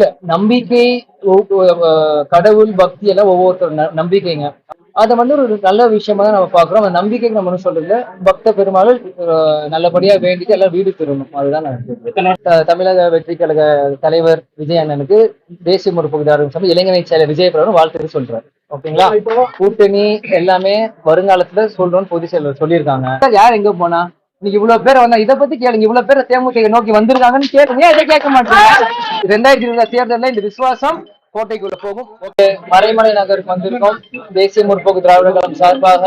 இல்ல நம்பிக்கை கடவுள் பக்தி எல்லாம் ஒவ்வொருத்தர் நம்பிக்கைங்க. அதை வந்து ஒரு நல்ல விஷயமா தான் நம்ம பாக்குறோம் அந்த நம்பிக்கைக்கு நம்ம சொல்றதுல பக்த பெருமாள் நல்லபடியா வேண்டிட்டு எல்லாம் வீடு திரும்பணும் அதுதான் நான் தமிழக வெற்றி கழக தலைவர் விஜய் அண்ணனுக்கு தேசிய முற்போக்குதாரர் சபை இளைஞரை செயலர் விஜய் பிரபு சொல்றாரு. ஓகேங்களா? கூட்டணி எல்லாமே வருங்காலத்துல சொல்றோம்னு பொதுச் செயலர் சொல்லியிருக்காங்க. யார் எங்க போனா? இன்னைக்கு இவ்வளவு பேர் வந்தா இதை பத்தி கேளுங்க. இவ்வளவு பேர் தேமுதிக நோக்கி வந்திருக்காங்கன்னு கேளுங்க. இதை கேட்க மாட்டீங்க? ரெண்டாயிரத்தி இருபது தேர்தல்ல இந்த விசுவாசம் கோட்டைக்குள்ள போகும். ஓகே மறைமலை நகருக்கு வந்திருக்கோம். தேசிய முற்போக்கு திராவிட கழகம் சார்பாக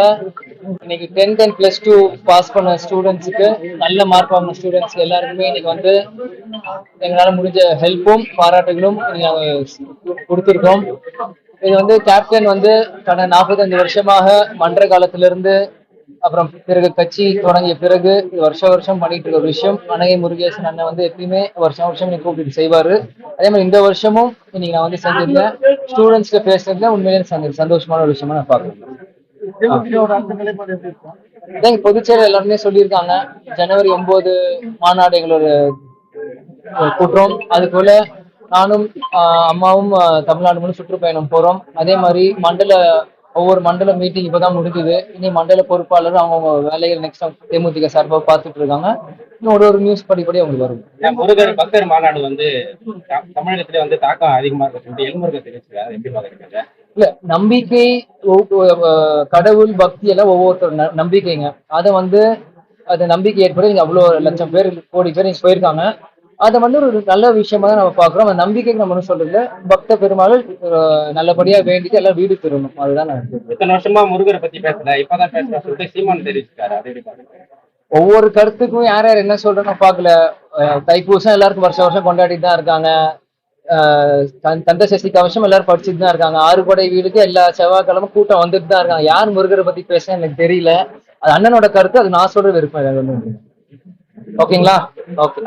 இன்னைக்கு tenth and plus two pass பண்ண ஸ்டூடெண்ட்ஸுக்கு நல்ல மார்க் வாங்கின ஸ்டூடெண்ட்ஸ் எல்லாருக்குமே இன்னைக்கு வந்து எங்களால முடிஞ்ச ஹெல்ப்பும் பாராட்டுகளும் கொடுத்துருக்கோம். இது வந்து கேப்டன் வந்து கடந்த நாற்பத்தஞ்சு வருஷமாக மன்ற காலத்திலிருந்து அப்புறம் பிறகு கட்சி தொடங்கிய பிறகு இது வருஷம் வருஷம் பண்ணிட்டு இருக்க ஒரு விஷயம். அனகை முருகேசன் அண்ணன் வந்து எப்பயுமே வருஷம் வருஷம் நீ கூப்பிட்டு செய்வாரு. அதே மாதிரி இந்த வருஷமும் இன்னைக்கு நான் வந்து செஞ்சிருந்தேன் ஸ்டூடெண்ட்ஸ்க்கு பேசுறதுல உண்மையிலேயே சந்தோ- சந்தோஷமான ஒரு விஷயமா நான் பாக்குறேன் அதான் பொதுச்செயலர் எல்லாருமே சொல்லியிருக்காங்க. ஜனவரி ஒன்பது மாநாடு எங்களோட கூட்டுறோம் அதுபோல நானும் அம்மாவும் தமிழ்நாடு முழு சுற்றுப்பயணம் போறோம். அதே மாதிரி மண்டல ஒவ்வொரு மண்டல மீட்டிங் இப்பதான் முடிஞ்சுது. இனி மண்டல பொறுப்பாளர் அவங்க வேலைகள் நெக்ஸ்ட் தேமுதிக சார்பாக பார்த்துட்டு இருக்காங்க. இன்னும் ஒரு ஒரு நியூஸ் படிப்படி அவங்களுக்கு வரும். முருகர் பக்தர் மாநாடு வந்து தமிழகத்திலே வந்து தாக்கம் அதிகமா இருக்கு. தெரிவிச்சிருக்காரு எப்படி பாக்குறீங்க இல்ல நம்பிக்கை கடவுள் பக்தி எல்லாம் ஒவ்வொருத்தர் நம்பிக்கைங்க. அதை வந்து அது நம்பிக்கை ஏற்பட இங்க அவ்வளவு லட்சம் பேர் கோடி பேர் இங்க போயிருக்காங்க. அதை வந்து ஒரு நல்ல விஷயமா தான் நம்ம பாக்குறோம் அந்த நம்பிக்கைக்கு நம்ம சொல்றதுல பக்த பெருமாள் நல்லபடியா வேண்டிட்டு எல்லாம் வீடு திரும்பணும். அதுதான் நான். இத்தனை வருஷமா முருகரை பத்தி பேசல. இப்பதான் பேசுறா. சொல்லிட்டு சீமான் தெரிவிச்சிருக்காரு ஒவ்வொரு கருத்துக்கும் யார் யார் என்ன சொல்றேன்னு பார்க்கல. தைப்பூசம் எல்லாருக்கும் வருஷம் வருஷம் கொண்டாடிட்டு தான் இருக்காங்க. தந்த சஷ்டி கவசம் எல்லாரும் படிச்சுட்டு தான் இருக்காங்க. ஆறுபடை வீடுக்கு எல்லா செவ்வாய்க்கிழமை கூட்டம் வந்துட்டு தான் இருக்காங்க. யார் முருகரை பத்தி பேச எனக்கு தெரியல. அது அண்ணனோட கருத்து. அது நான் சொல்ற விருப்பம். ஓகேங்களா? ஓகே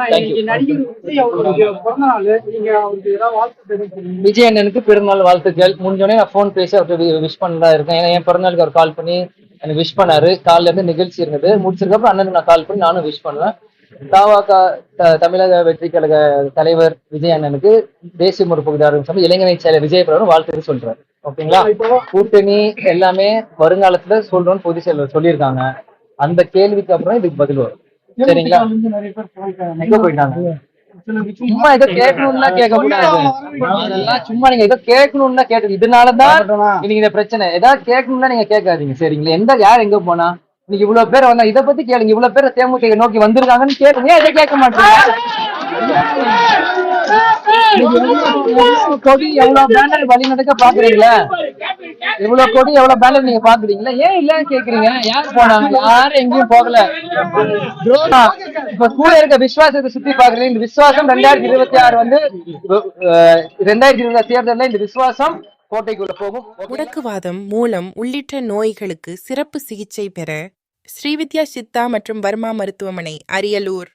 விஜய் அண்ணனுக்கு பிறந்தநாள் வாழ்த்துக்கள். முடிஞ்சோடனே நான் ஃபோன் பேசி அவர்கிட்ட விஷ் பண்ணதா இருக்கேன். ஏன்னா என் பிறந்தநாளுக்கு அவர் கால் பண்ணி எனக்கு விஷ் பண்ணாரு. காலைல இருந்து நிகழ்ச்சி இருந்தது. முடிச்சதுக்கப்புறம் அண்ணனுக்கு நான் கால் பண்ணி நானும் விஷ் பண்ணுவேன். தாவாக்கா தமிழக வெற்றி கழக தலைவர் விஜய் அண்ணனுக்கு தேசிய முற்போக்குதாரர் சபை இளைஞரை செயலர் விஜய் பிரபு வாழ்த்து சொல்றாரு. ஓகேங்களா? கூட்டணி எல்லாமே வருங்காலத்துல சொல்றோம்னு பொதுச் செயலர் சொல்லியிருக்காங்க. அந்த கேள்விக்கு அப்புறம் இதுக்கு பதில் வரும். சரிங்களா சும்மா ஏதோ கேட்கணும்னா கேட்க கூடாது சும்மா நீங்க ஏதோ கேட்கணும்னா கேட்டு இதனாலதான் இந்த பிரச்சனை ஏதாவது கேட்கணும்னா நீங்க கேட்காதீங்க சரிங்களா எந்த யார் எங்க போனா இன்னைக்கு இவ்வளவு பேர் வந்தா இதை பத்தி கேளுங்க இவ்வளவு பேர் தேமுதிக நோக்கி வந்திருக்காங்கன்னு கேளுங்க இதை கேட்க மாட்டீங்க கொடி எவ்வளவு பேனர் வழி நடக்க பாக்குறீங்களா இவ்வளவு கொடி எவ்வளவு பேனர் நீங்க பாக்குறீங்களா ஏன் இல்லன்னு கேக்குறீங்க? யார் போனாங்க? யாரும் எங்கேயும் போகல? இப்ப கூட இருக்க விசுவாசத்தை சுத்தி பாக்குறீங்க இந்த விசுவாசம் ரெண்டாயிரத்தி இருபத்தி ஆறு வந்து ரெண்டாயிரத்தி இருபது தேர்தல்ல இந்த விசுவாசம் கோட்டைக்குள்ள போகும். முடக்குவாதம் மூலம் உள்ளிட்ட நோய்களுக்கு சிறப்பு சிகிச்சை பெற ஸ்ரீவித்யா சித்தா மற்றும் வர்மா மருத்துவமனை அரியலூர்.